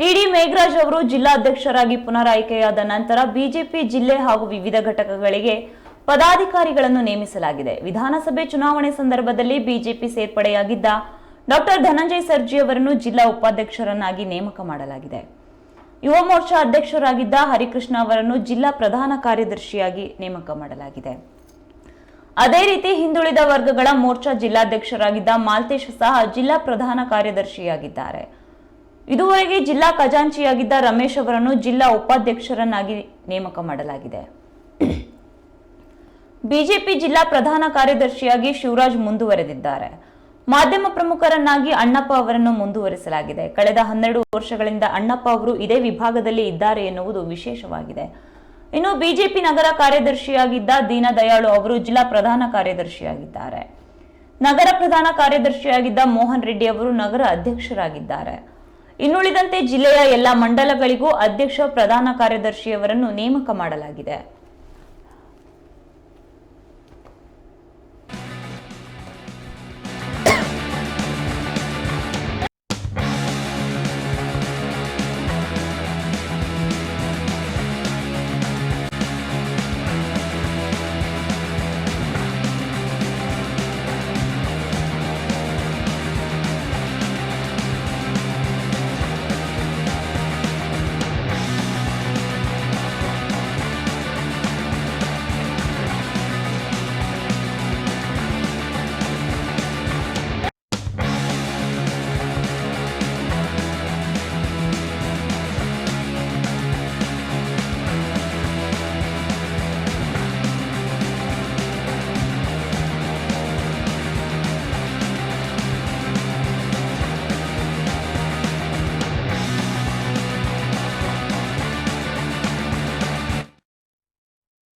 TD Megharaj ಅವರು ಜಿಲ್ಲಾಧ್ಯಕ್ಷರಾಗಿ ಪುನರಾಯ್ಕೆಯಾದ ನಂತರ BJP ಜಿಲ್ಲೆ ಹಾಗೂ ವಿವಿಧ ಘಟಕಗಳಿಗೆ ಪದಾಧಿಕಾರಿಗಳನ್ನು ನೇಮಿಸಲಾಗಿದೆ. ವಿಧಾನಸಭೆ ಚುನಾವಣೆ ಸಂದರ್ಭದಲ್ಲಿ ಬಿಜೆಪಿ ಸೇರ್ಪಡೆಯಾಗಿದ್ದ ಡಾಕ್ಟರ್ ಧನಂಜಯ್ ಸರ್ಜಿ ಅವರನ್ನು ಜಿಲ್ಲಾ ಉಪಾಧ್ಯಕ್ಷರನ್ನಾಗಿ ನೇಮಕ ಮಾಡಲಾಗಿದೆ. ಯುವ ಮೋರ್ಚಾ ಅಧ್ಯಕ್ಷರಾಗಿದ್ದ ಹರಿಕೃಷ್ಣ ಅವರನ್ನು ಜಿಲ್ಲಾ ಪ್ರಧಾನ ಕಾರ್ಯದರ್ಶಿಯಾಗಿ ನೇಮಕ ಮಾಡಲಾಗಿದೆ. ಅದೇ ರೀತಿ ಹಿಂದುಳಿದ ವರ್ಗಗಳ ಮೋರ್ಚಾ ಜಿಲ್ಲಾಧ್ಯಕ್ಷರಾಗಿದ್ದ ಮಾಲ್ತೇಶ್ ಸಹ ಜಿಲ್ಲಾ ಪ್ರಧಾನ ಕಾರ್ಯದರ್ಶಿಯಾಗಿದ್ದಾರೆ. ಇದುವರೆಗೆ ಜಿಲ್ಲಾ ಖಜಾಂಚಿಯಾಗಿದ್ದ ರಮೇಶ್ ಅವರನ್ನು ಜಿಲ್ಲಾ ಉಪಾಧ್ಯಕ್ಷರನ್ನಾಗಿ ನೇಮಕ ಮಾಡಲಾಗಿದೆ. ಬಿಜೆಪಿ ಜಿಲ್ಲಾ ಪ್ರಧಾನ ಕಾರ್ಯದರ್ಶಿಯಾಗಿ ಶಿವರಾಜ್ ಮುಂದುವರೆದಿದ್ದಾರೆ. ಮಾಧ್ಯಮ ಪ್ರಮುಖರನ್ನಾಗಿ ಅಣ್ಣಪ್ಪ ಅವರನ್ನು ಮುಂದುವರಿಸಲಾಗಿದೆ. ಕಳೆದ ಹನ್ನೆರಡು ವರ್ಷಗಳಿಂದ ಅಣ್ಣಪ್ಪ ಅವರು ಇದೇ ವಿಭಾಗದಲ್ಲಿ ಇದ್ದಾರೆ ಎನ್ನುವುದು ವಿಶೇಷವಾಗಿದೆ. ಇನ್ನು ಬಿಜೆಪಿ ನಗರ ಕಾರ್ಯದರ್ಶಿಯಾಗಿದ್ದ ದೀನದಯಾಳು ಅವರು ಜಿಲ್ಲಾ ಪ್ರಧಾನ ಕಾರ್ಯದರ್ಶಿಯಾಗಿದ್ದಾರೆ. ನಗರ ಪ್ರಧಾನ ಕಾರ್ಯದರ್ಶಿಯಾಗಿದ್ದ ಮೋಹನ್ ರೆಡ್ಡಿ ಅವರು ನಗರ ಅಧ್ಯಕ್ಷರಾಗಿದ್ದಾರೆ. ಇನ್ನುಳಿದಂತೆ ಜಿಲ್ಲೆಯ ಎಲ್ಲ ಮಂಡಲಗಳಿಗೂ ಅಧ್ಯಕ್ಷ ಪ್ರಧಾನ ಕಾರ್ಯದರ್ಶಿಯವರನ್ನು ನೇಮಕ ಮಾಡಲಾಗಿದೆ.